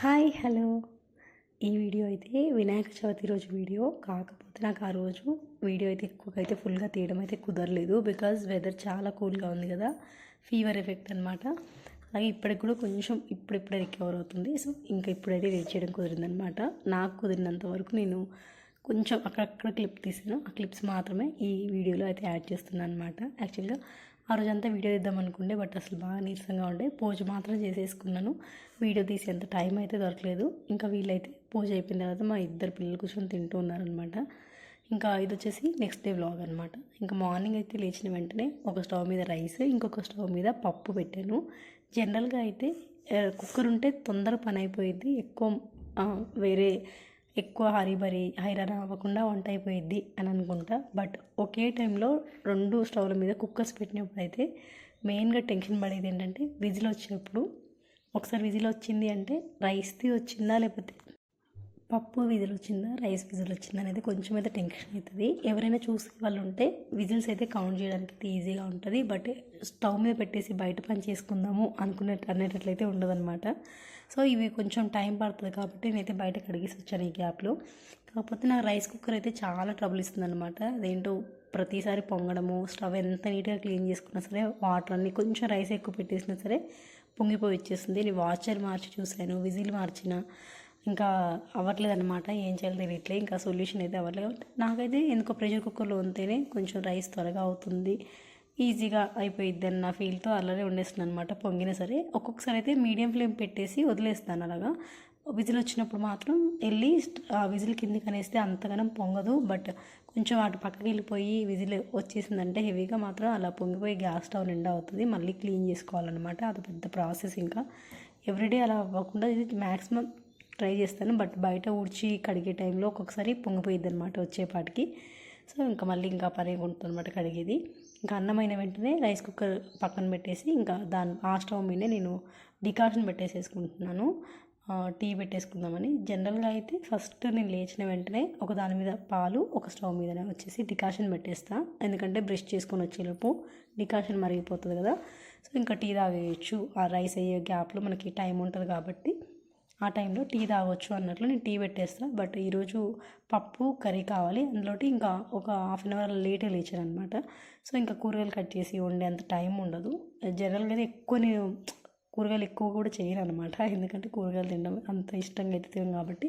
Hi hello. ఈ video అయితే వినాయక చవితి రోజు వీడియో. కాకపోతే నాకు ఆ రోజు వీడియో అయితే ఎక్కువగా అయితే ఫుల్గా తీయడం అయితే కుదరలేదు బికాజ్ వెదర్ చాలా కూల్గా ఉంది కదా. ఫీవర్ ఎఫెక్ట్ అనమాట అలాగే ఇప్పటికి కూడా కొంచెం ఇప్పుడిప్పుడే రికవర్ అవుతుంది. సో ఇంకా ఇప్పుడైతే రీచ్ చేయడం కుదిరిందనమాట నాకు కుదిరినంత వరకు నేను కొంచెం అక్కడక్కడ క్లిప్ తీసాను. ఆ క్లిప్స్ మాత్రమే ఈ వీడియోలో అయితే యాడ్ చేస్తున్నాను అనమాట యాక్చువల్గా ఆ రోజంతా వీడియో తీద్దాం అనుకుండే బట్ అసలు బాగా నీరసంగా ఉండే. పూజ మాత్రం చేసేసుకున్నాను. వీడియో తీసేంత టైం అయితే దొరకలేదు. ఇంకా వీళ్ళైతే పూజ అయిపోయిన తర్వాత మా ఇద్దరు పిల్లలు కూర్చొని తింటూ ఉన్నారనమాట ఇంకా ఇది వచ్చేసి నెక్స్ట్ డే వ్లాగ్ అనమాట ఇంకా మార్నింగ్ అయితే లేచిన వెంటనే ఒక స్టవ్ మీద రైస్ ఇంకొక స్టవ్ మీద పప్పు పెట్టాను. జనరల్గా అయితే కుక్కర్ ఉంటే తొందర పని అయిపోయింది ఎక్కువ వేరే ఎక్కువ హరిబరి హైరాణ అవ్వకుండా వంట అయిపోయిద్ది అని అనుకుంటా. బట్ ఒకే టైంలో రెండు స్టవ్ల మీద కుక్కర్స్ పెట్టినప్పుడు అయితే మెయిన్గా టెన్షన్ పడేది ఏంటంటే విజిల్ వచ్చినప్పుడు. ఒకసారి విజిల్ వచ్చింది అంటే రైస్ది వచ్చిందా లేకపోతే పప్పు విజిల్ వచ్చిందా రైస్ విజిల్ వచ్చిందా అనేది కొంచెం అయితే టెన్షన్ అవుతుంది. ఎవరైనా చూసే వాళ్ళు ఉంటే విజిల్స్ అయితే కౌంట్ చేయడానికి అయితే ఈజీగా ఉంటుంది. బట్ స్టవ్ మీద పెట్టేసి బయట పని చేసుకుందాము అనుకునే అనేటట్లయితే ఉండదన్నమాట. సో ఇవి కొంచెం టైం పడుతుంది కాబట్టి నేనైతే బయట కడిగేసి వచ్చాను ఈ గ్యాప్లో. కాకపోతే నాకు రైస్ కుక్కర్ అయితే చాలా ట్రబుల్ ఇస్తుంది అనమాట అదేంటో ప్రతిసారి పొంగడము స్టవ్ ఎంత నీట్గా క్లీన్ చేసుకున్నా సరే వాటర్ అన్ని కొంచెం రైస్ ఎక్కువ పెట్టేసినా సరే పొంగిపోయి వచ్చేస్తుంది. నేను వాచర్ మార్చి చూశాను విజిల్ మార్చిన ఇంకా అవ్వట్లేదు అనమాట ఏం చేయాలి తెలియట్లే ఇంకా సొల్యూషన్ అయితే అవ్వట్లేదు. నాకైతే ఎందుకో ప్రెషర్ కుక్కర్లో ఉంటేనే కొంచెం రైస్ త్వరగా అవుతుంది. ఈజీగా అయిపోయిద్ది అన్న ఫీల్తో అలానే వండేస్తున్నాను అనమాట పొంగినా సరే ఒక్కొక్కసారి అయితే మీడియం ఫ్లేమ్ పెట్టేసి వదిలేస్తాను అలాగా. విజిల్ వచ్చినప్పుడు మాత్రం వెళ్ళి ఆ విజిల్ కిందికి అనేస్తే అంతగానం పొంగదు. బట్ కొంచెం అటు పక్కకి వెళ్ళిపోయి విజిల్ వచ్చేసిందంటే హెవీగా మాత్రం అలా పొంగిపోయి గ్యాస్ స్టవ్ నిండా అవుతుంది. మళ్ళీ క్లీన్ చేసుకోవాలన్నమాట. అది పెద్ద ప్రాసెస్ ఇంకా. ఎవ్రీడే అలా అవ్వకుండా ఇది మ్యాక్సిమం ట్రై చేస్తాను. బట్ బయట ఊడ్చి కడిగే టైంలో ఒక్కొక్కసారి పొంగిపోయిద్ది అనమాట వచ్చేపాటికి సో ఇంకా మళ్ళీ ఇంకా పని ఉంటుంది అనమాట కడిగేది. ఇంకా అన్నమైన వెంటనే రైస్ కుక్కర్ పక్కన పెట్టేసి ఇంకా దాని ఆ స్టవ్ మీద నేను డికాషన్ పెట్టేసేసుకుంటున్నాను. టీ పెట్టేసుకుందామని. జనరల్గా అయితే ఫస్ట్ నేను లేచిన వెంటనే ఒక దాని మీద పాలు ఒక స్టవ్ మీదనే వచ్చేసి డికాషన్ పెట్టేస్తా. ఎందుకంటే బ్రష్ చేసుకొని వచ్చేలోపు డికాషన్ మరిగిపోతుంది కదా. సో ఇంకా టీ తాగేయచ్చు. ఆ రైస్ అయ్యే గ్యాప్లో మనకి టైం ఉంటుంది కాబట్టి. ఆ టైంలో టీ తాగొచ్చు అన్నట్లు నేను టీ పెట్టేస్తా. బట్ ఈరోజు పప్పు కర్రీ కావాలి. అందులోటి ఇంకా ఒక హాఫ్ అన్ అవర్ లేటే లేచాను అనమాట సో ఇంకా కూరగాయలు కట్ చేసి వండేంత టైం ఉండదు. జనరల్గా ఎక్కువ నేను కూరగాయలు ఎక్కువ కూడా చేయను అనమాట ఎందుకంటే కూరగాయలు తినడం అంత ఇష్టంగా అయితే తినం కాబట్టి.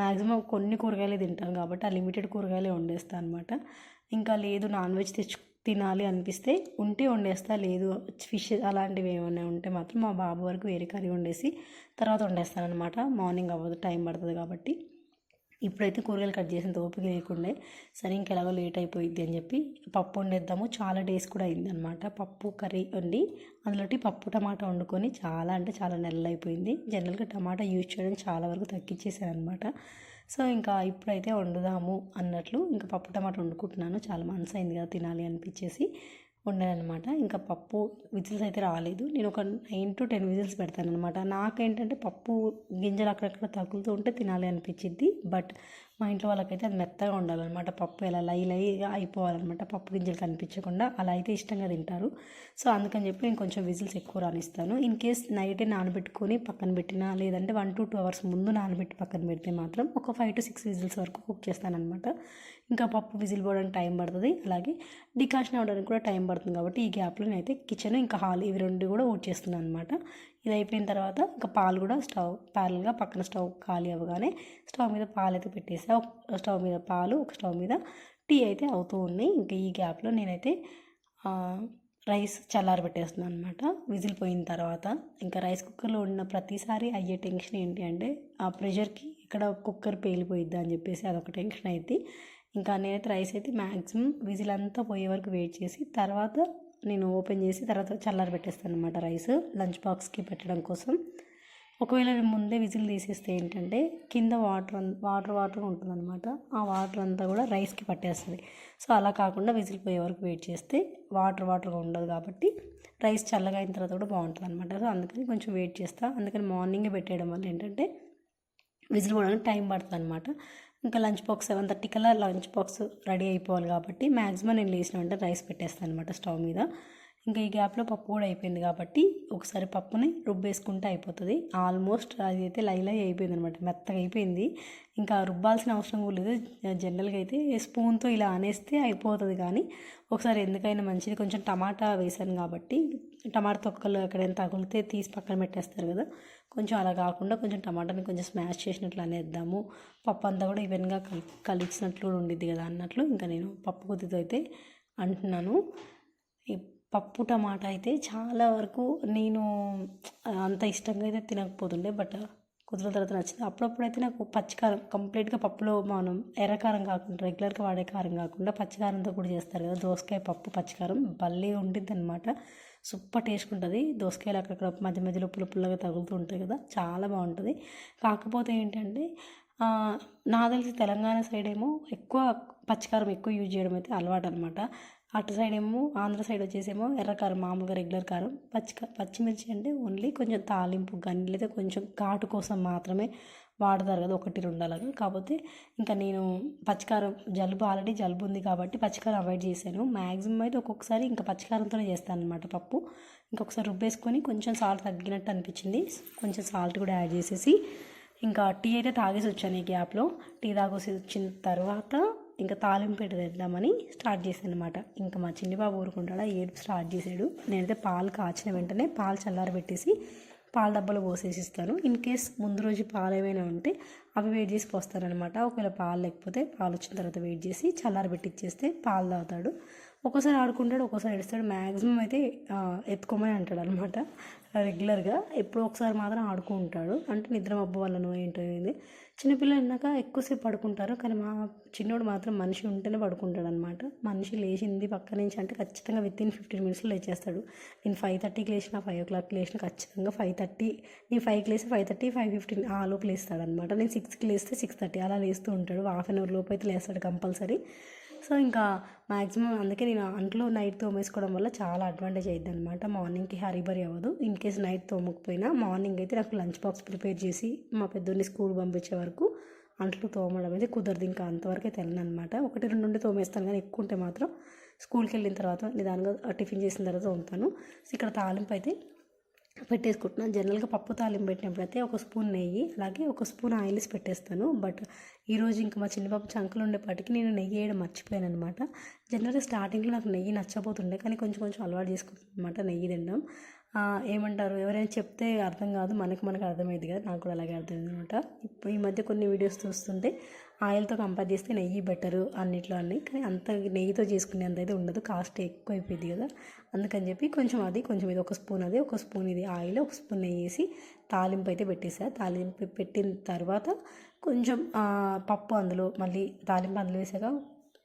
మ్యాక్సిమం కొన్ని కూరగాయలే తింటాను కాబట్టి ఆ లిమిటెడ్ కూరగాయలే వండేస్తాను అనమాట ఇంకా లేదు నాన్ వెజ్ తెచ్చు తినాలి అనిపిస్తే ఉంటే వండేస్తా లేదు ఫిష్ అలాంటివి ఏమైనా ఉంటే మాత్రం మా బాబు వరకు వేరే కర్రీ వండేసి తర్వాత వండేస్తాను అనమాట మార్నింగ్ అవ్వదు టైం పడుతుంది కాబట్టి. ఇప్పుడైతే కూరగాయలు కట్ చేసేంత ఓపిక లేకుండే సరే ఇంకెలాగో లేట్ అయిపోయింది అని చెప్పి పప్పు వండేద్దాము. చాలా డేస్ కూడా అయింది అనమాట పప్పు కర్రీ వండి అందులోటి పప్పు టమాటా వండుకొని చాలా అంటే చాలా నెలలు అయిపోయింది. జనరల్గా టమాటా యూజ్ చేయడం చాలా వరకు తగ్గించేసాను అనమాట సో ఇంకా ఇప్పుడైతే వండుదాము అన్నట్లు ఇంకా పప్పు టమాటా వండుకుంటున్నాను. చాలా మనసు అయింది కదా తినాలి అనిపించేసి వండానమాట ఇంకా పప్పు విజిల్స్ అయితే రాలేదు. నేను ఒక నైన్ టు టెన్ విజిల్స్ పెడతాను అనమాట నాకేంటంటే పప్పు గింజలు అక్కడక్కడ తగులుతూ ఉంటే తినాలి అనిపించింది బట్ మా ఇంట్లో వాళ్ళకైతే అది మెత్తగా ఉండాలన్నమాట. పప్పు ఎలా లై లైగా అయిపోవాలన్నమాట. పప్పు గింజలు కనిపించకుండా అలా అయితే ఇష్టంగా తింటారు. సో అందుకని చెప్పి నేను కొంచెం విజిల్స్ ఎక్కువ రానిస్తాను. ఇన్ కేస్ నైటే నానబెట్టుకొని పక్కన పెట్టినా లేదంటే వన్ టు టూ అవర్స్ ముందు నానబెట్టి పక్కన పెడితే మాత్రం ఒక ఫైవ్ టు సిక్స్ విజిల్స్ వరకు కుక్ చేస్తానమాట ఇంకా పప్పు విజిల్ పోవడానికి టైం పడుతుంది. అలాగే డికాషన్ అవ్వడానికి కూడా టైం పడుతుంది కాబట్టి ఈ గ్యాప్లో నేనైతే కిచెన్ ఇంకా హాల్ ఇవి రెండు కూడా ఊడ్ చేస్తున్నాను అనమాట ఇది అయిపోయిన తర్వాత ఇంకా పాలు కూడా స్టవ్ ప్యారల్గా పక్కన స్టవ్ ఖాళీ అవ్వగానే స్టవ్ మీద పాలు అయితే పెట్టేసా. ఒక స్టవ్ మీద పాలు ఒక స్టవ్ మీద టీ అయితే అవుతూ ఉన్నాయి. ఇంకా ఈ గ్యాప్లో నేనైతే రైస్ చల్లారి పెట్టేస్తున్నాను అనమాట విజిల్ పోయిన తర్వాత ఇంకా రైస్ కుక్కర్లో ఉన్న ప్రతిసారి అయ్యే టెన్షన్ ఏంటి అంటే ఆ ప్రెషర్కి ఇక్కడ కుక్కర్ పేలిపోయిద్దా అని చెప్పేసి అదొక టెన్షన్ అయితే. ఇంకా నేనైతే రైస్ అయితే మ్యాక్సిమం విజిల్ అంతా పోయే వరకు వెయిట్ చేసి తర్వాత నేను ఓపెన్ చేసి తర్వాత చల్లారి పెట్టేస్తాను అనమాట రైస్ లంచ్ బాక్స్కి పెట్టడం కోసం. ఒకవేళ నేను ముందే విజిల్ తీసేస్తే ఏంటంటే కింద వాటర్ వాటర్ వాటర్ ఉంటుందన్నమాట. ఆ వాటర్ అంతా కూడా రైస్కి పట్టేస్తుంది. సో అలా కాకుండా విజిల్ పోయే వరకు వెయిట్ చేస్తే వాటర్ వాటర్గా ఉండదు కాబట్టి రైస్ చల్లగా అయిన తర్వాత కూడా బాగుంటుంది అనమాట సో అందుకని కొంచెం వెయిట్ చేస్తా. అందుకని మార్నింగే పెట్టేయడం వల్ల ఏంటంటే విజిల్ పోవడానికి టైం పడుతుంది అనమాట ఇంకా లంచ్ బాక్స్ సెవెన్ థర్టీ కల్లా లంచ్ బాక్స్ రెడీ అయిపోవాలి కాబట్టి మ్యాక్సిమం నేను లేచిన వెంటనే రైస్ పెట్టేస్తాను అనమాట స్టవ్ మీద. ఇంకా ఈ గ్యాప్లో పప్పు కూడా అయిపోయింది కాబట్టి ఒకసారి పప్పుని రుబ్బేసుకుంటే అయిపోతుంది. ఆల్మోస్ట్ అది అయితే లై లై అయిపోయింది అనమాట మెత్తగా అయిపోయింది. ఇంకా రుబ్బాల్సిన అవసరం కూడా లేదు. జనరల్గా అయితే స్పూన్తో ఇలా అనేస్తే అయిపోతుంది కానీ ఒకసారి ఎందుకైనా మంచిది. కొంచెం టమాటా వేసాను కాబట్టి టమాటా తొక్కలు ఎక్కడైనా తగిలితే తీసి పక్కన పెట్టేస్తారు కదా. కొంచెం అలా కాకుండా కొంచెం టమాటాని కొంచెం స్మాష్ చేసినట్లు అనేద్దాము. పప్పు అంతా కూడా ఈవెన్గా కలి కలిసినట్లు కూడా ఉండిద్ది కదా అన్నట్లు ఇంకా నేను పప్పు కొద్దితో అయితే అంటున్నాను. ఈ పప్పు టమాటా అయితే చాలా వరకు నేను అంత ఇష్టంగా అయితే తినకపోతుండే బట్ కుదిరిన తర్వాత నచ్చింది. అప్పుడప్పుడు అయితే నాకు పచ్చికారం కంప్లీట్గా పప్పులో మనం ఎర్రకారం కాకుండా రెగ్యులర్గా వాడే కారం కాకుండా పచ్చికారంతో కూడా చేస్తారు కదా దోసకాయ పప్పు పచ్చికారం భలే ఉంటుంది అనమాట సూపర్ టేస్ట్ ఉంటుంది దోసకాయలు అక్కడక్కడ మధ్య మధ్యలో పుల్ల పుల్లగా తగులుతూ ఉంటాయి కదా చాలా బాగుంటుంది. కాకపోతే ఏంటంటే నా తెలిసి తెలంగాణ సైడ్ ఏమో ఎక్కువ పచ్చికారం ఎక్కువ యూజ్ చేయడం అయితే అలవాటు అనమాట అటు సైడ్ ఏమో ఆంధ్ర సైడ్ వచ్చేసేమో ఎర్రకారం మామూలుగా రెగ్యులర్ కారం. పచ్చి పచ్చిమిర్చి అంటే ఓన్లీ కొంచెం తాలింపు కానీ లేదా కొంచెం ఘాటు కోసం మాత్రమే వాడతారు కదా ఒకటి రెండు అలాగా కాకపోతే ఇంకా నేను పచ్చికారం జలుబు ఆల్రెడీ జలుబు ఉంది కాబట్టి పచ్చికారం అవాయిడ్ చేశాను. మ్యాక్సిమం అయితే ఒక్కొక్కసారి ఇంకా పచ్చికారంతోనే చేస్తాను అనమాట పప్పు. ఇంకొకసారి రుబ్బేసుకొని కొంచెం సాల్ట్ తగ్గినట్టు అనిపించింది. కొంచెం సాల్ట్ కూడా యాడ్ చేసేసి ఇంకా టీ అయితే తాగేసి వచ్చాను ఈ గ్యాప్లో. టీ తాగేసి వచ్చిన తర్వాత ఇంకా తాలింపు తెద్దామని స్టార్ట్ చేశాను అనమాట ఇంకా మా చిన్ని బాబు ఊరుకుంటాడా? ఏడుపు స్టార్ట్ చేశాడు. నేనైతే పాలు కాచిన వెంటనే పాలు చల్లారబెట్టేసి పాల డబ్బాలో పోసేసి ఇస్తాను ఇన్ కేస్ ముందు రోజు పాలు ఏమైనా ఉంటే అవి వెయిట్ చేసి పోస్తారనమాట ఒకవేళ పాలు లేకపోతే పాలు వచ్చిన తర్వాత వెయిట్ చేసి చల్లారబెట్టి ఇచ్చేస్తే పాలు తాగుతాడు. ఒక్కోసారి ఆడుకుంటాడు ఒక్కోసారి ఏడుస్తాడు. మ్యాక్సిమం అయితే ఎత్తుకోమని అంటాడు అనమాట రెగ్యులర్గా ఎప్పుడో ఒకసారి మాత్రం ఆడుకుంటాడు అంటే నిద్ర మబ్బు వల్లనో ఏంటో అనేది చిన్నపిల్లలు అన్నాక ఎక్కువసేపు పడుకుంటారు. కానీ మా చిన్నోడు మాత్రం మనిషి ఉంటేనే పడుకుంటాడు అనమాట మనిషి లేచింది పక్క నుంచి అంటే ఖచ్చితంగా విత్ ఇన్ ఫిఫ్టీన్ మినిట్స్లో లేచేస్తాడు. నేను ఫైవ్ థర్టీకి లేచిన ఫైవ్ ఓ క్లాక్కి లేచిన ఖచ్చితంగా ఫైవ్ థర్టీ నేను ఫైవ్కి లేసి ఫైవ్ థర్టీ ఫైవ్ ఫిఫ్టీన్ ఆ లోపు లేస్తాడు అనమాట నేను సిక్స్కి లేస్తే సిక్స్ థర్టీ అలా లేస్తూ ఉంటాడు. హాఫ్ అన్ అవర్ లోపు అయితే లేస్తాడు కంపల్సరీ. సో ఇంకా మ్యాక్సిమం అందుకే నేను అంట్లో నైట్ తోమేసుకోవడం వల్ల చాలా అడ్వాంటేజ్ అయ్యింది అనమాట మార్నింగ్కి హరిబరి అవ్వదు. ఇన్ కేస్ నైట్ తోమకపోయినా మార్నింగ్ అయితే నాకు లంచ్ బాక్స్ ప్రిపేర్ చేసి మా పెద్దోడిని స్కూల్ పంపించే వరకు అంట్లు తోమడం అయితే కుదరదు. ఇంకా అంతవరకు అయితే అనమాట ఒకటి రెండు ఉండి తోమేస్తాను కానీ ఎక్కువ ఉంటే మాత్రం స్కూల్కి వెళ్ళిన తర్వాత నిదానంగా టిఫిన్ చేసిన తర్వాత తోముతాను. సో ఇక్కడ తాలింపు అయితే పెట్టేసుకుంటున్నాను జనరల్గా పప్పు తాలింపు పెట్టినప్పుడు అయితే ఒక స్పూన్ నెయ్యి అలాగే ఒక స్పూన్ ఆయిల్స్ పెట్టేస్తాను. బట్ ఈరోజు ఇంకా మా చిన్నపాప చంకలు ఉండేపాటికి నేను నెయ్యి వేయడం మర్చిపోయాను అనమాట జనరల్గా స్టార్టింగ్లో నాకు నెయ్యి నచ్చబోతుండే కానీ కొంచెం కొంచెం అలవాటు చేసుకుంటున్నాను అనమాట నెయ్యి తినడం. ఏమంటారు? ఎవరైనా చెప్తే అర్థం కాదు మనకు మనకు అర్థమైంది కదా నాకు కూడా అలాగే అర్థమైంది అనమాట ఈ మధ్య కొన్ని వీడియోస్ చూస్తుంటే ఆయిల్తో కంపేర్ చేస్తే నెయ్యి బెటరు అన్నిట్లో అన్ని. కానీ అంత నెయ్యితో చేసుకునే అంత అయితే ఉండదు. కాస్ట్ ఎక్కువ అయిపోయింది కదా. అందుకని చెప్పి కొంచెం అది కొంచెం ఇది ఒక స్పూన్ అది ఒక స్పూన్ ఇది ఆయిల్ ఒక స్పూన్ నెయ్యి వేసి తాలింపు అయితే పెట్టేసా. తాలింపు పెట్టిన తర్వాత కొంచెం పప్పు అందులో మళ్ళీ తాలింపు అందులో వేసాక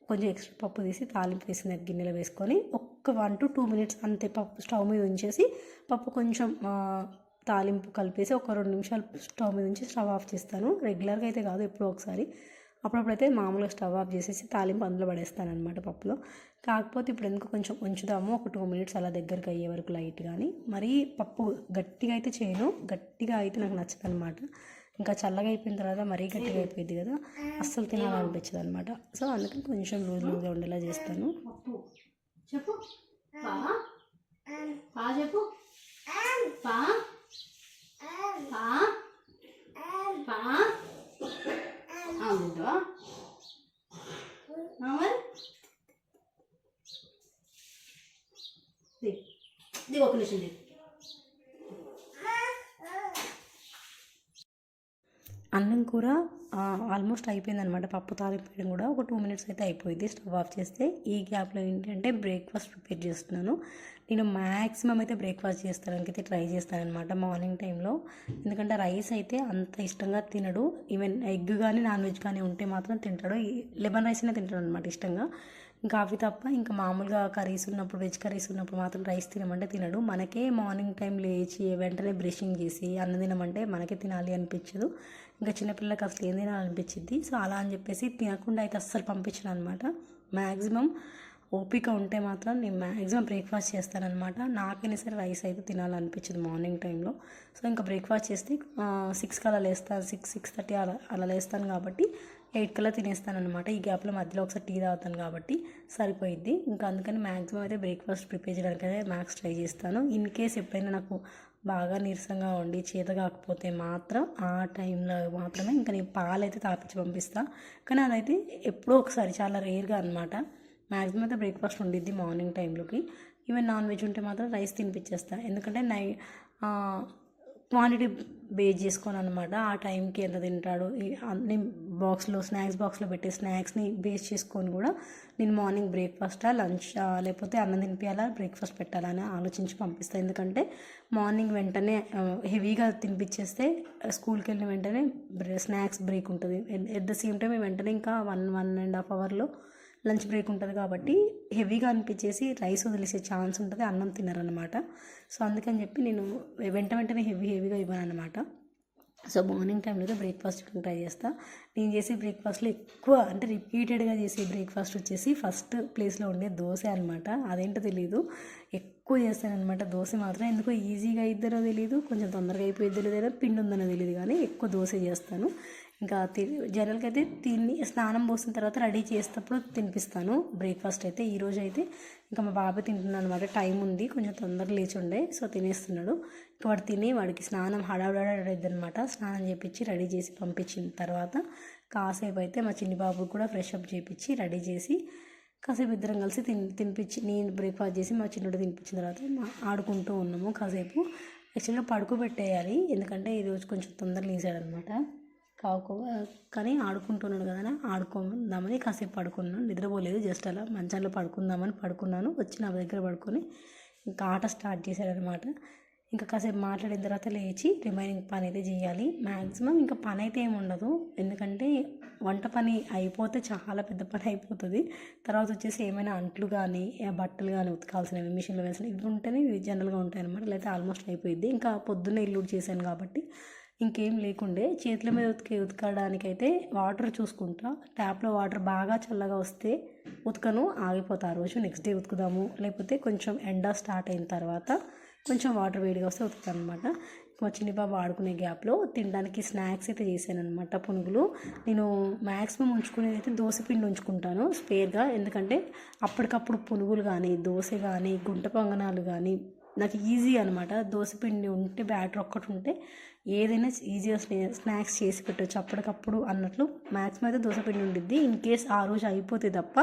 కొంచెం ఎక్స్ట్రా పప్పు తీసి తాలింపు వేసిన గిన్నెలో వేసుకొని ఒక్క వన్ టు టూ మినిట్స్ అంతే పప్పు స్టవ్ మీద ఉంచేసి పప్పు కొంచెం తాలింపు కలిపేసి ఒక రెండు నిమిషాలు స్టవ్ మీద ఉంచి స్టవ్ ఆఫ్ చేస్తాను. రెగ్యులర్గా అయితే కాదు ఎప్పుడో ఒకసారి. అప్పుడప్పుడైతే మామూలుగా స్టవ్ ఆఫ్ చేసేసి తాలింపు అందులో పడేస్తాను అనమాట పప్పులో. కాకపోతే ఇప్పుడు ఎందుకు కొంచెం ఉంచుదాము ఒక టూ మినిట్స్ అలా దగ్గరికి అయ్యే వరకు లైట్ కానీ మరీ పప్పు గట్టిగా అయితే చేయను. గట్టిగా అయితే నాకు నచ్చదు అనమాట ఇంకా చల్లగా అయిపోయిన తర్వాత మరీ గట్టిగా అయిపోయింది కదా అస్సలు తినాలనిపించదు అనమాట సో అందుకని కొంచెం లూజ్ లూజ్గా ఉండేలా చేస్తాను. చెప్పు. పా చెప్పు. పా. పా. పా అవుతుందో మరి దిగు ఒక నిమిషం అన్నం కూర ఆల్మోస్ట్ అయిపోయింది అనమాట పప్పు తాలింపు కూడా ఒక టూ మినిట్స్ అయితే అయిపోయింది. స్టవ్ ఆఫ్ చేస్తే ఈ గ్యాప్లో ఏంటంటే బ్రేక్ఫాస్ట్ ప్రిపేర్ చేస్తున్నాను. నేను మ్యాక్సిమం అయితే బ్రేక్ఫాస్ట్ చేస్తానికి అయితే ట్రై చేస్తాను అనమాట మార్నింగ్ టైంలో ఎందుకంటే రైస్ అయితే అంత ఇష్టంగా తినడు. ఈవెన్ ఎగ్ కానీ నాన్ వెజ్ కానీ ఉంటే మాత్రం తింటాడు. లెమన్ రైస్నే తింటాడు అనమాట ఇష్టంగా. ఇంకా అవి తప్ప ఇంకా మామూలుగా కర్రీస్ ఉన్నప్పుడు వెజ్ కర్రీస్ ఉన్నప్పుడు మాత్రం రైస్ తినమంటే తినడు. మనకే మార్నింగ్ టైం లేచి వెంటనే బ్రషింగ్ చేసి అన్నం తినమంటే మనకే తినాలి అనిపించదు. ఇంకా చిన్నపిల్లలకి అసలు ఏం తినాలనిపించింది సో అలా అని చెప్పేసి తినకుండా అయితే అస్సలు పంపించను అనమాట మ్యాక్సిమం ఓపిక ఉంటే మాత్రం నేను మ్యాక్సిమం బ్రేక్ఫాస్ట్ చేస్తానమాట నాకైనా సరే రైస్ అయితే తినాలనిపించింది మార్నింగ్ టైంలో. సో ఇంకా బ్రేక్ఫాస్ట్ చేస్తే సిక్స్కి అలా లేస్తాను సిక్స్ సిక్స్ థర్టీ అలా అలా లేస్తాను కాబట్టి ఎయిట్ కల్లా తినేస్తాను అనమాట ఈ గ్యాప్లో మధ్యలో ఒకసారి టీ తాగుతాను కాబట్టి సరిపోయిద్ది. ఇంకా అందుకని మ్యాక్సిమం అయితే బ్రేక్ఫాస్ట్ ప్రిపేర్ చేయడానికి అయితే మ్యాక్స్ ట్రై చేస్తాను. ఇన్ కేస్ ఎప్పుడైనా నాకు బాగా నీరసంగా ఉండి చేత కాకపోతే మాత్రం ఆ టైంలో మాత్రమే ఇంకా నేను పాలు అయితే తాపించి పంపిస్తాను కానీ అదైతే ఎప్పుడో ఒకసారి చాలా రేర్గా అనమాట మ్యాక్సిమం అయితే బ్రేక్ఫాస్ట్ ఉండిద్ది మార్నింగ్ టైంలోకి. ఈవెన్ నాన్ వెజ్ ఉంటే మాత్రం రైస్ తినిపించేస్తా ఎందుకంటే నై క్వాంటిటీ బేస్ చేసుకోను అనమాట ఆ టైంకి ఎంత తింటాడు? అన్ని బాక్స్లో స్నాక్స్ బాక్స్లో పెట్టే స్నాక్స్ని బేస్ చేసుకొని కూడా నేను మార్నింగ్ బ్రేక్ఫాస్టా లంచ్ లేకపోతే అన్నం తినిపించాలా బ్రేక్ఫాస్ట్ పెట్టాలని ఆలోచించి పంపిస్తాను ఎందుకంటే మార్నింగ్ వెంటనే హెవీగా తినిపించేస్తే స్కూల్కి వెళ్ళిన వెంటనే స్నాక్స్ బ్రేక్ ఉంటుంది. ఎట్ ద సేమ్ టైం వెంటనే ఇంకా వన్ వన్ అండ్ హాఫ్ అవర్లో లంచ్ బ్రేక్ ఉంటుంది కాబట్టి హెవీగా అనిపించేసి రైస్ వదిలేసే ఛాన్స్ ఉంటుంది అన్నం తినరనమాట సో అందుకని చెప్పి నేను వెంట వెంటనే హెవీ హెవీగా ఇవ్వను అనమాట సో మార్నింగ్ టైంలో అయితే బ్రేక్ఫాస్ట్ ట్రై చేస్తా. నేను చేసే బ్రేక్ఫాస్ట్లో ఎక్కువ అంటే రిపీటెడ్గా చేసే బ్రేక్ఫాస్ట్ వచ్చేసి ఫస్ట్ ప్లేస్లో ఉండే దోశ అనమాట అదేంటో తెలియదు ఎక్కువ చేస్తానమాట దోశ మాత్రం. ఎందుకో ఈజీగా అయిద్దరో తెలియదు కొంచెం తొందరగా అయిపోయిద్దో తెలియదు పిండి ఉందనో తెలియదు కానీ ఎక్కువ దోశ చేస్తాను. ఇంకా తి జనరల్గా అయితే తిని స్నానం పోసిన తర్వాత రెడీ చేసేటప్పుడు తినిపిస్తాను. బ్రేక్ఫాస్ట్ అయితే ఈరోజు అయితే ఇంకా మా బాబాయ్ తింటున్నాను అనమాట టైం ఉంది కొంచెం తొందరగా లేచి ఉండే సో తినేస్తున్నాడు. ఇంకా వాడు తిని వాడికి స్నానం హడావిడైద్ది అనమాట స్నానం చేపించి రెడీ చేసి పంపించిన తర్వాత కాసేపు అయితే మా చిన్ని బాబుకి కూడా ఫ్రెష్ అప్ చేపించి రెడీ చేసి కాసేపు ఇద్దరం కలిసి తిని తినిపించి నేను బ్రేక్ఫాస్ట్ చేసి మా చిన్నోడు తినిపించిన తర్వాత ఆడుకుంటూ ఉన్నాము కాసేపు. యాక్చువల్గా పడుకోబెట్టేయాలి ఎందుకంటే ఈరోజు కొంచెం తొందరగా లేచాడనమాట కాకు కానీ ఆడుకుంటున్నాడు కదా ఆడుకుందామని కాసేపు పడుకున్నాను. నిద్రపోలేదు జస్ట్ అలా మంచంలో పడుకుందామని పడుకున్నాను. వచ్చి నా దగ్గర పడుకొని ఇంకా ఆట స్టార్ట్ చేశాడనమాట ఇంకా కాసేపు మాట్లాడిన తర్వాత లేచి రిమైనింగ్ పని అయితే చేయాలి. మ్యాక్సిమం ఇంకా పని అయితే ఏమి ఉండదు. ఎందుకంటే వంట పని అయిపోతే చాలా పెద్ద పని అయిపోతుంది. తర్వాత వచ్చేసి ఏమైనా అంట్లు కానీ బట్టలు కానీ ఉతకాల్సినవి మిషన్లో వేసిన ఇవి ఉంటేనే ఇవి జనరల్గా ఉంటాయి అనమాట లేకపోతే ఆల్మోస్ట్ అయిపోయింది ఇంకా పొద్దున్నే ఇల్లు చేశాను కాబట్టి ఇంకేం లేకుండే చేతుల మీద ఉతికే ఉతకడానికైతే వాటర్ చూసుకుంటా. ట్యాప్లో వాటర్ బాగా చల్లగా వస్తే ఉతకను ఆగిపోతా. ఆ రోజు నెక్స్ట్ డే ఉతుకుదాము. లేకపోతే కొంచెం ఎండ స్టార్ట్ అయిన తర్వాత కొంచెం వాటర్ వేడిగా వస్తే ఉతుకుతాను అనమాట మా చిన్ని బాబు ఆడుకునే గ్యాప్లో తినడానికి స్నాక్స్ అయితే చేశాను అనమాట పునుగులు. నేను మ్యాక్సిమం ఉంచుకునేది అయితే దోశ పిండి ఉంచుకుంటాను స్పేర్గా. ఎందుకంటే అప్పటికప్పుడు పునుగులు కానీ దోశ కానీ గుంట పొంగనాలు కానీ నాకు ఈజీ అనమాట దోశపిండి ఉంటే బ్యాటర్ ఒక్కటి ఉంటే ఏదైనా ఈజీగా స్నాక్స్ చేసి పెట్టవచ్చు అప్పటికప్పుడు అన్నట్లు మ్యాక్సిమం అయితే దోశపిండి ఉండిద్ది. ఇన్ కేస్ ఆ రోజు అయిపోతే తప్ప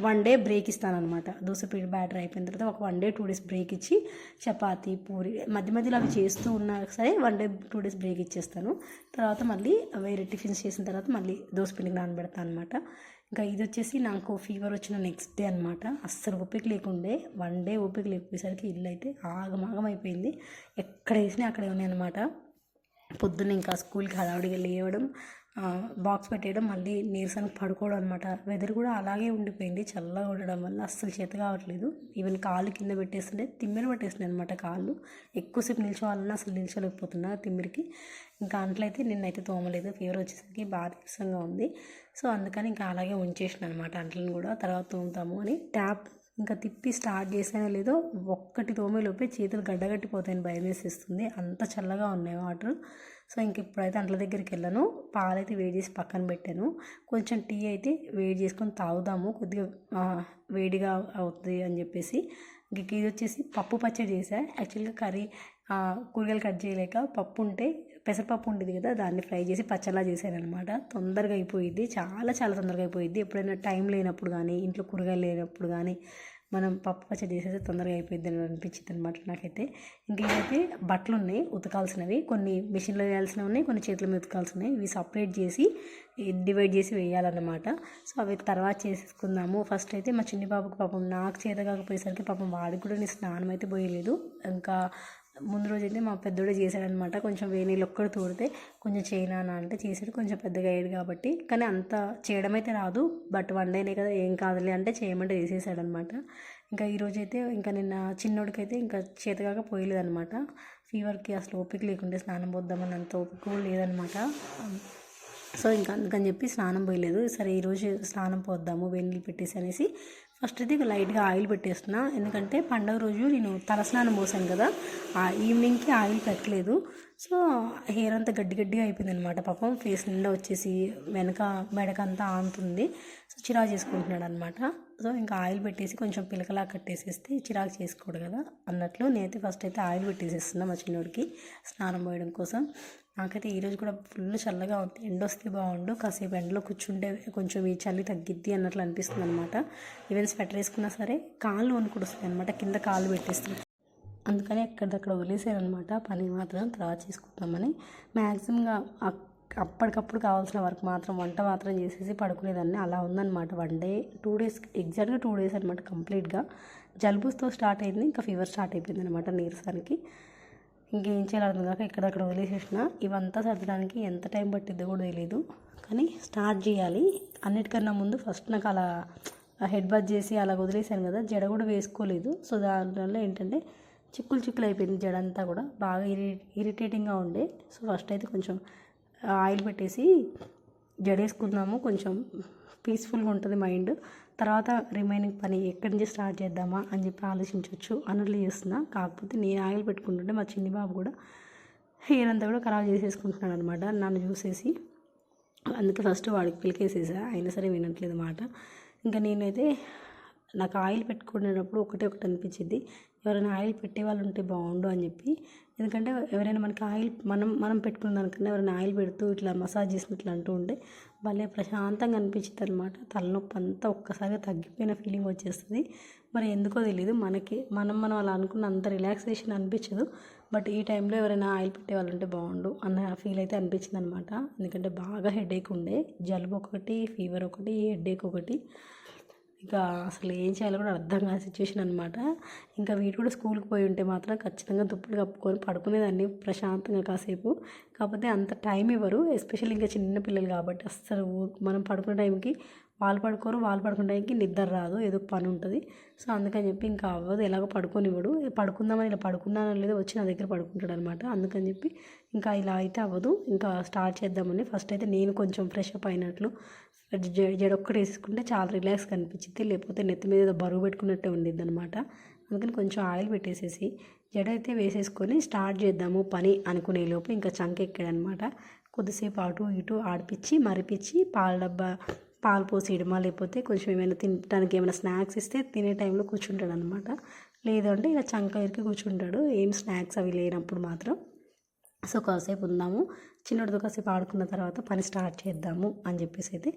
వన్ డే బ్రేక్ ఇస్తానమాట దోశపిండి బ్యాటర్ అయిపోయిన తర్వాత ఒక one day two days break ఇచ్చి చపాతీ పూరి మధ్య మధ్యలో అవి చేస్తూ ఉన్నా సరే one day two days break ఇచ్చేస్తాను. తర్వాత మళ్ళీ వేరే టిఫిన్స్ చేసిన తర్వాత మళ్ళీ దోశపిండికి నానబెడతాను అనమాట ఇంకా ఇది వచ్చేసి నాకు ఫీవర్ వచ్చిన నెక్స్ట్ డే అనమాట అస్సలు ఓపిక లేకుండే వన్ డే ఓపిక లేకపోయేసరికి ఇల్లు అయితే ఆగమాగం అయిపోయింది. ఎక్కడ వేసినా అక్కడే ఉన్నాయి అనమాట పొద్దున్న ఇంకా స్కూల్కి హడావుడిగా లేవడం బాక్స్ పెట్టేయడం మళ్ళీ నీరసానికి పడుకోవడం అనమాట వెదర్ కూడా అలాగే ఉండిపోయింది చల్లగా ఉండడం వల్ల అస్సలు చేత కావట్లేదు. ఈవెన్ కాళ్ళు కింద పెట్టేస్తుంటే తిమ్మిరి పట్టేస్తున్నాయి అనమాట కాళ్ళు. ఎక్కువసేపు నిల్చోవాలన్నా అసలు నిల్చోలేకపోతున్నా తిమ్మిరికి. ఇంకా అంట్లయితే నిన్నైతే తోమలేదు ఫీవర్ వచ్చేసరికి బాగా నీరసంగా ఉంది. సో అందుకని ఇంకా అలాగే ఉంచేసిన అనమాట అంట్లను కూడా. తర్వాత తోముతాము అని ట్యాప్ ఇంకా తిప్పి స్టార్ట్ చేసానో లేదో ఒక్కటి తోమేలోపే చేతులు గడ్డగట్టిపోతాయని భయం వేసేస్తుంది. అంత చల్లగా ఉన్నాయి వాటర్ సో ఇంక ఇప్పుడైతే అంట్ల దగ్గరికి వెళ్ళాను. పాలైతే వేడి చేసి పక్కన పెట్టాను. కొంచెం టీ అయితే వేడి చేసుకొని తాగుదాము. కొద్దిగా వేడిగా అవుతుంది అని చెప్పేసి. ఇంక ఇది వచ్చేసి పప్పు పచ్చడి చేసా యాక్చువల్గా కర్రీ కూరగాయలు కట్ చేయలేక పప్పు ఉంటే పెసరపప్పు ఉండేది కదా దాన్ని ఫ్రై చేసి పచ్చలా చేశాను అనమాట తొందరగా అయిపోయింది చాలా చాలా తొందరగా అయిపోయింది ఎప్పుడైనా టైం లేనప్పుడు కానీ ఇంట్లో కూరగాయలు లేనప్పుడు కానీ మనం పప్పు పచ్చడి చేసేస్తే తొందరగా అయిపోయింది అని అనిపించింది అనమాట నాకైతే. ఇంకా ఇవైతే బట్టలు ఉన్నాయి ఉతకాల్సినవి. కొన్ని మిషన్లో వేయాల్సినవి ఉన్నాయి కొన్ని చేతుల మీద ఉతకాల్సినవి. ఇవి సపరేట్ చేసి డివైడ్ చేసి వేయాలన్నమాట. సో అవి తర్వాత చేసేసుకుందాము. ఫస్ట్ అయితే మా చిన్ని పాపకు పాపం నాకు చేత కాకపోయేసరికి పాపం వాడికి కూడా నేను స్నానం అయితే పోయలేదు. ఇంకా ముందు రోజు అయితే మా పెద్దోడే చేశాడనమాట కొంచెం వేడి నీళ్ళు ఒక్కడు తోడితే కొంచెం చేయనా అని అంటే చేసాడు కొంచెం పెద్దగా అయ్యాడు కాబట్టి. కానీ అంత చేయడం అయితే రాదు. బట్ వన్ డేనే కదా ఏం కాదులే అంటే చేయమంటే చేసేసాడనమాట ఇంకా ఈరోజు అయితే ఇంకా నిన్న చిన్నోడికైతే ఇంకా చేతగాక పోయలేదనమాట ఫీవర్కి అసలు ఓపిక లేకుంటే స్నానం పోద్దామని అంత ఓపిక కూడా లేదనమాట సో ఇంకా అందుకని చెప్పి స్నానం పోయలేదు. సరే ఈరోజు స్నానం పోద్దాము వేణీళ్ళు పెట్టేసి అనేసి ఫస్ట్ అయితే లైట్గా ఆయిల్ పెట్టేస్తున్నా. ఎందుకంటే పండగ రోజు నేను తలస్నానం పోసాను కదా ఆ ఈవినింగ్కి ఆయిల్ పెట్టలేదు. సో హెయిర్ అంతా గడ్డి గడ్డిగా అయిపోయింది అనమాట పాపం ఫేస్ నిండా వచ్చేసి వెనక మెడకంతా ఆంతుంది. సో చిరాకు చేసుకుంటున్నాడు అనమాట సో ఇంకా ఆయిల్ పెట్టేసి కొంచెం పిలకలా కట్టేసేస్తే చిరాకు చేసుకోడు కదా. అన్నట్లు నేనైతే ఫస్ట్ అయితే ఆయిల్ పెట్టేసేస్తున్నా మా చిన్నోడికి స్నానం పోయడం కోసం. నాకైతే ఈరోజు కూడా ఫుల్ చల్లగా ఉంది. ఎండ వస్తే బాగుండు. కాసేపు ఎండలో కూర్చుంటే కొంచెం ఈ చలి తగ్గిద్ది అన్నట్లు అనిపిస్తుంది అనమాట ఈవెన్ స్వెటర్ వేసుకున్నా సరే కాళ్ళు వణుకుడు వస్తుంది అనమాట కింద కాళ్ళు పెట్టేస్తుంది అందుకని ఎక్కడిదక్కడ వదిలేసాను పని మాత్రం తర్వాత చేసుకుందామని. మ్యాక్సిమంగా అప్పటికప్పుడు కావాల్సిన వర్క్ మాత్రం వంట మాత్రం చేసేసి పడుకునేదాన్ని. అలా ఉందన్నమాట వన్ డే టూ డేస్ ఎగ్జాక్ట్గా టూ డేస్ అనమాట కంప్లీట్గా. జలుబుతో స్టార్ట్ అయింది ఇంకా ఫీవర్ స్టార్ట్ అయిపోయింది అనమాట నీరసానికి. ఇంకేం చేయాలి అర్థం కాక ఎక్కడక్కడ వదిలేసేసిన. ఇవంతా సర్దడానికి ఎంత టైం పట్టిద్దో కూడా తెలియదు కానీ స్టార్ట్ చేయాలి. అన్నిటికన్నా ముందు ఫస్ట్ నాకు అలా హెడ్ బాత్ చేసి అలా వదిలేసాను కదా జడ కూడా వేసుకోలేదు. సో దానివల్ల ఏంటంటే చిక్కులు చిక్కులు అయిపోయింది జడ అంతా కూడా. బాగా ఇరి ఇరిటేటింగ్గా ఉండే. సో ఫస్ట్ అయితే కొంచెం ఆయిల్ పెట్టేసి జడేసుకుందాము. కొంచెం పీస్ఫుల్గా ఉంటుంది మైండ్. తర్వాత రిమైనింగ్ పని ఎక్కడి నుంచి స్టార్ట్ చేద్దామా అని చెప్పి ఆలోచించవచ్చు అన్నట్లు చేస్తున్నా. కాకపోతే నేను ఆయిల్ పెట్టుకుంటుంటే మా చిన్ని బాబు కూడా హెయిర్ అంతా కూడా ఖరాబ్ చేసేసుకుంటున్నాడు అనమాట నన్ను చూసేసి అందుకే ఫస్ట్ వాడికి పిలికేసేసా. అయినా సరే వినట్లేదు మాట. ఇంకా నేనైతే నాకు ఆయిల్ పెట్టుకునేటప్పుడు ఒకటే ఒకటి అనిపించింది. ఎవరైనా ఆయిల్ పెట్టే వాళ్ళు ఉంటే బాగుండు అని చెప్పి. ఎందుకంటే ఎవరైనా మనకి ఆయిల్ మనం మనం పెట్టుకున్న దానికన్నా ఎవరైనా ఆయిల్ పెడుతూ ఇట్లా మసాజ్ చేసినట్లు అంటూ ఉంటే భలే ప్రశాంతంగా అనిపించింది అనమాట తలనొప్పి అంతా ఒక్కసారిగా తగ్గిపోయిన ఫీలింగ్ వచ్చేస్తుంది. మరి ఎందుకో తెలియదు మనకి మనం మనం అలా అనుకున్న అంత రిలాక్సేషన్ అనిపించదు. బట్ ఈ టైంలో ఎవరైనా ఆయిల్ పెట్టే వాళ్ళు ఉంటే బాగుండు అన్న ఫీల్ అయితే అనిపించింది అనమాట ఎందుకంటే బాగా హెడేక్ ఉండే. జలుబు ఒకటి ఫీవర్ ఒకటి హెడేక్ ఒకటి. ఇక అసలు ఏం చేయాలో కూడా అర్థం కాని సిచ్యువేషన్ అనమాట ఇంకా వీడు కూడా స్కూల్కి పోయి ఉంటే మాత్రం ఖచ్చితంగా దుప్పులు కప్పుకొని పడుకునేదాన్ని ప్రశాంతంగా కాసేపు. కాకపోతే అంత టైం ఇవ్వరు ఎస్పెషల్లీ ఇంకా చిన్న పిల్లలు కాబట్టి అస్సలు మనం పడుకునే టైంకి వాళ్ళు పడుకోరు వాళ్ళు పడుకునే టైంకి నిద్ర రాదు ఏదో పని ఉంటుంది. సో అందుకని చెప్పి ఇంకా అవ్వదు ఎలాగో పడుకోనివ్వడు పడుకుందామని ఇలా పడుకున్నానో లేదో వచ్చి నా దగ్గర పడుకుంటాడు అనమాట అందుకని చెప్పి ఇంకా ఇలా అయితే అవ్వదు. ఇంకా స్టార్ట్ చేద్దామని. ఫస్ట్ అయితే నేను కొంచెం ఫ్రెష్ అప్ అయినట్లు జడ జడ ఒక్కటి వేసుకుంటే చాలా రిలాక్స్గా అనిపించింది లేకపోతే నెత్తి మీద ఏదో బరువు పెట్టుకున్నట్టే ఉండిద్ది అనమాట అందుకని కొంచెం ఆయిల్ పెట్టేసేసి జడ అయితే వేసేసుకొని స్టార్ట్ చేద్దాము పని అనుకునే లోపు ఇంకా చంక ఎక్కాడనమాట కొద్దిసేపు అటు ఇటు ఆడిపించి మరిపించి పాల డబ్బా పాలు పోసేయడమా లేకపోతే కొంచెం ఏమైనా తినడానికి ఏమైనా స్నాక్స్ ఇస్తే తినే టైంలో కూర్చుంటాడు అనమాట లేదంటే ఇలా చంక ఇరికి కూర్చుంటాడు. ఏం స్నాక్స్ అవి లేనప్పుడు మాత్రం. సో కాసేపు ఉందాము. చిన్నటితో కాసేపు ఆడుకున్న తర్వాత పని స్టార్ట్ చేద్దాము అని చెప్పేసి అయితే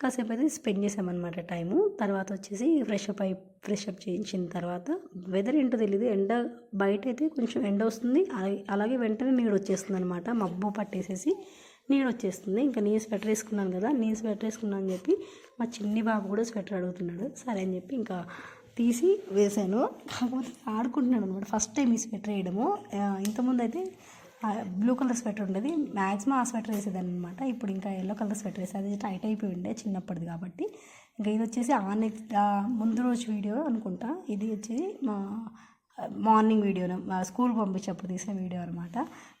కాసేపు అయితే స్పెండ్ చేసామన్నమాట టైము. తర్వాత వచ్చేసి ఫ్రెష్ అప్ అయి ఫ్రెష్ అప్ చేయించిన తర్వాత వెదర్ ఏంటో తెలియదు ఎండ బయట అయితే కొంచెం ఎండ వస్తుంది. అలాగే అలాగే వెంటనే నీడు వచ్చేస్తుంది అనమాట మబ్బు పట్టేసేసి నీడు వచ్చేస్తుంది. ఇంకా నేను స్వెటర్ వేసుకున్నాను కదా నేను స్వెటర్ వేసుకున్నాను అని చెప్పి మా చిన్ని బాబు కూడా స్వెటర్ అడుగుతున్నాడు. సరే అని చెప్పి ఇంకా తీసి వేసాను కాకపోతే ఆడుకుంటున్నాడు అనమాట ఫస్ట్ టైం ఈ స్వెటర్ వేయడము. ఇంతకుముందు అయితే బ్లూ కలర్ స్వెటర్ ఉండేది. మ్యాక్సిమం ఆ స్వెటర్ వేసేదాన్ని అనమాట ఇప్పుడు ఇంకా ఎల్లో కలర్ స్వెటర్ వేసి. అది టైట్ అయిపోయి ఉండే చిన్నప్పటిది కాబట్టి. ఇంకా ఇది వచ్చేసి ఆ నెక్స్ట్ ముందు రోజు వీడియో అనుకుంటా. ఇది వచ్చేసి మా మార్నింగ్ వీడియోను స్కూల్ పంపించేప్పుడు తీసిన వీడియో అనమాట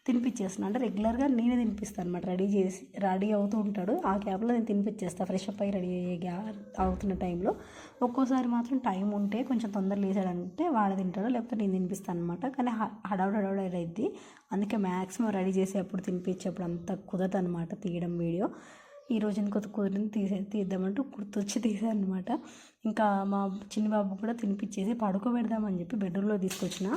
తినిపించేస్తున్నా అంటే రెగ్యులర్గా నేనే తినిపిస్తాను అనమాట రెడీ చేసి రెడీ అవుతూ ఉంటాడు. ఆ గ్యాప్లో నేను తినిపించేస్తాను ఫ్రెష్ అప్ అయ్యి రెడీ అయ్యే గ్యా అవుతున్న టైంలో. ఒక్కోసారి మాత్రం టైం ఉంటే కొంచెం తొందర లేచాడంటే వాడు తింటాడు. లేకపోతే నేను తినిపిస్తాను అనమాట కానీ హడావుడు హడావుడి హడావుడి అందుకే మ్యాక్సిమం రెడీ చేసేప్పుడు తినిపించేప్పుడు అంత కుదరదు అనమాట తీయడం వీడియో. ఈ రోజున ఇంకొక కుదిరింది తీసే తీద్దామంటూ గుర్తొచ్చి తీసాను అనమాట ఇంకా మా చిన్ని బాబు కూడా తినిపించేసి పడుకోబెడదామని చెప్పి బెడ్రూమ్లో తీసుకొచ్చిన.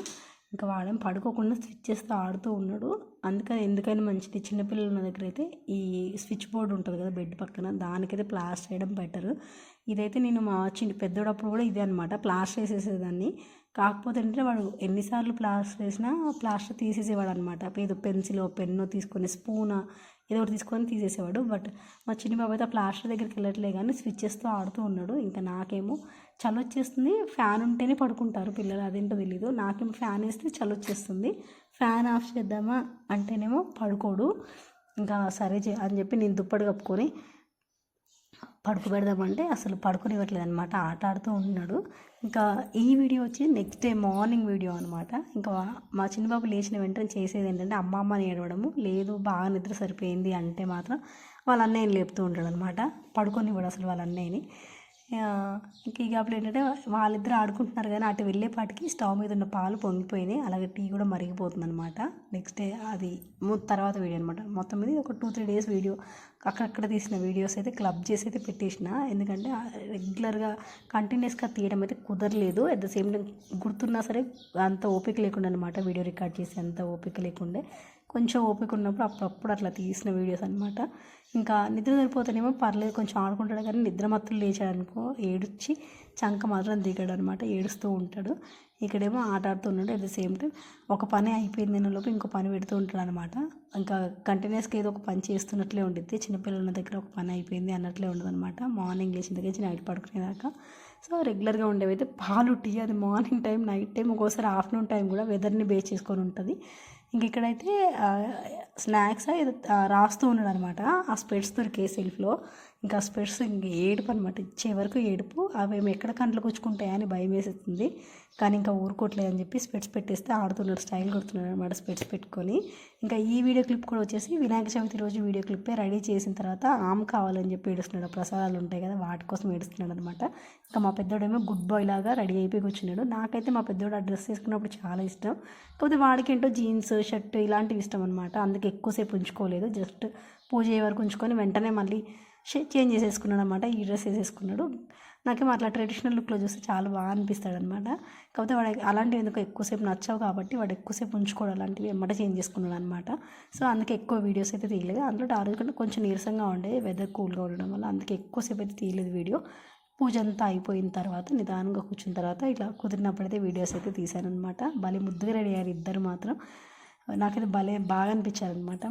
ఇంకా వాడేం పడుకోకుండా స్విచ్ చేస్తూ ఆడుతూ ఉన్నాడు. అందుకని ఎందుకైనా మంచిది. చిన్నపిల్లలు ఉన్న దగ్గర అయితే ఈ స్విచ్ బోర్డు ఉంటుంది కదా బెడ్ పక్కన దానికైతే ప్లాస్టర్ వేయడం బెటర్. ఇదైతే నేను మా చిన్న పెద్దోడప్పుడు కూడా ఇదే అనమాట ప్లాస్టర్ వేసేసేదాన్ని. కాకపోతే ఏంటంటే వాడు ఎన్నిసార్లు ప్లాస్టర్ వేసినా ప్లాస్టర్ తీసేసేవాడు అనమాట ఏదో పెన్సిల్ పెన్ను తీసుకొని స్పూన్ ఏదో ఒకటి తీసుకొని తీసేసేవాడు. బట్ మా చిన్ని బాబు అయితే ఆ ప్లాస్టర్ దగ్గరికి వెళ్ళట్లే కానీ స్విచ్చెస్తో ఆడుతూ ఉన్నాడు. ఇంకా నాకేమో చలి వచ్చేస్తుంది. ఫ్యాన్ ఉంటేనే పడుకుంటారు పిల్లలు. అదేంటో తెలీదు. నాకేమో ఫ్యాన్ వేస్తే చలి వచ్చేస్తుంది. ఫ్యాన్ ఆఫ్ చేద్దామా అంటేనేమో పడుకోడు. ఇంకా సరే చే అని చెప్పి నేను దుప్పటి కప్పుకొని పడుకు పెడదామంటే అసలు పడుకునివ్వట్లేదు అనమాట ఆట ఆడుతూ ఉంటున్నాడు. ఇంకా ఈ వీడియో వచ్చి నెక్స్ట్ డే మార్నింగ్ వీడియో అనమాట ఇంకా మా చిన్నబాబు లేచిన వెంటనే చేసేది ఏంటంటే అమ్మ అమ్మ ఏడవడము. లేదు బాగా నిద్ర సరిపోయింది అంటే మాత్రం వాళ్ళ అన్నయ్యని లేపుతూ ఉంటాడు అనమాట పడుకొని ఇవ్వడు అసలు వాళ్ళ అన్నయ్యని. ఇంక ఈ అప్పుడు ఏంటంటే వాళ్ళిద్దరు ఆడుకుంటున్నారు కానీ అటు వెళ్ళేపాటికి స్టవ్ మీద ఉన్న పాలు పొంగిపోయినాయి. అలాగే టీ కూడా మరిగిపోతుంది అనమాట నెక్స్ట్ డే అది తర్వాత వీడియో అనమాట మొత్తం మీద ఒక టూ త్రీ డేస్ వీడియో. అక్కడక్కడ తీసిన వీడియోస్ అయితే క్లబ్ చేసి అయితే పెట్టేసిన. ఎందుకంటే రెగ్యులర్గా కంటిన్యూస్గా తీయడం అయితే కుదరలేదు. అట్ ద సేమ్ టైం గుర్తున్నా సరే అంత ఓపిక లేకుండా అనమాట వీడియో రికార్డ్ చేసి అంత ఓపిక లేకుండే. కొంచెం ఓపిక ఉన్నప్పుడు అప్పుడప్పుడు అట్లా తీసిన వీడియోస్ అనమాట ఇంకా నిద్ర సరిపోతేనేమో పర్లేదు కొంచెం ఆడుకుంటాడు కానీ నిద్ర మత్తులు లేచాడు అనుకో ఏడుచి చంక మాత్రం దిగాడు అనమాట ఏడుస్తూ ఉంటాడు. ఇక్కడేమో ఆట ఆడుతున్నాడు అట్ ద సేమ్ టైం ఒక పని అయిపోయింది లోపు ఇంకో పని పెడుతూ ఉంటాడు అనమాట ఇంకా కంటిన్యూస్గా ఏదో ఒక పని చేస్తున్నట్లే ఉండిద్ది. చిన్నపిల్లల దగ్గర ఒక పని అయిపోయింది అన్నట్లే ఉండదు అనమాట మార్నింగ్ లేచిన దగ్గర నుంచి నైట్ పడుకునేదాకా. సో రెగ్యులర్గా ఉండేవి అయితే పాలు టీ అది మార్నింగ్ టైం నైట్ టైం ఒక్కోసారి ఆఫ్టర్నూన్ టైం కూడా వెదర్ని బేస్ చేసుకొని ఉంటుంది. ఇంక ఇక్కడైతే స్నాక్స్ ఏదో రాస్తూ ఉన్నాడు అనమాట ఆ స్పెట్స్ దొరికే సెల్ఫ్లో. ఇంకా స్పెట్స్ ఇంక ఏడుపు అనమాట ఇచ్చే వరకు ఏడుపు అవి ఏమి ఎక్కడ కంట్లు కూర్చుకుంటాయని భయం వేసేస్తుంది. కానీ ఇంకా ఊరుకోవట్లేదు అని చెప్పి స్పెట్స్ పెట్టేస్తే ఆడుతున్నాడు స్టైల్ కొడుతున్నాడు అనమాట స్పెట్స్ పెట్టుకొని. ఇంకా ఈ వీడియో క్లిప్ కూడా వచ్చేసి వినాయక చవితి రోజు వీడియో క్లిప్పే రెడీ చేసిన తర్వాత ఆమ్ కావాలని చెప్పి ఏడుస్తున్నాడు. ప్రసాదాలు ఉంటాయి కదా వాటి కోసం ఏడుస్తున్నాడు అనమాట ఇంకా మా పెద్దోడేమో గుడ్ బాయ్ లాగా రెడీ అయిపోయి కూర్చున్నాడు. నాకైతే మా పెద్దోడు ఆ డ్రెస్ వేసుకున్నప్పుడు చాలా ఇష్టం. కాకపోతే వాడికి ఏంటో జీన్స్ షర్ట్ ఇలాంటివి ఇష్టం అనమాట అందుకే ఎక్కువసేపు ఉంచుకోలేదు. జస్ట్ పూజ అయ్యే వరకు ఉంచుకొని వెంటనే మళ్ళీ చేంజ్ చేసేసుకున్నాడు అనమాట ఈ డ్రెస్ వేసేసుకున్నాడు. నాకేమో అట్లా ట్రెడిషనల్ లుక్లో చూస్తే చాలా బాగా అనిపిస్తాడు అనమాట కాకపోతే వాడు అలాంటివి ఎందుకు ఎక్కువసేపు నచ్చావు కాబట్టి వాడు ఎక్కువసేపు ఉంచుకోవడం అలాంటివి ఎమ్మట చేంజ్ చేసుకున్నాడు అనమాట సో అందుకే ఎక్కువ వీడియోస్ అయితే తీయలేదు. అందులో ఆ రోజు కంటే కొంచెం నీరసంగా ఉండే వెదర్ కూల్గా ఉండడం వల్ల అందుకే ఎక్కువసేపు అయితే తీయలేదు వీడియో. పూజ అంతా అయిపోయిన తర్వాత నిదానంగా కూర్చున్న తర్వాత ఇట్లా కుదిరినప్పుడైతే వీడియోస్ అయితే తీశాను అనమాట భలే ముద్దుగా రెడీ అయ్యారు ఇద్దరు మాత్రం. నాకైతే భలే బాగా అనిపించారు అనమాట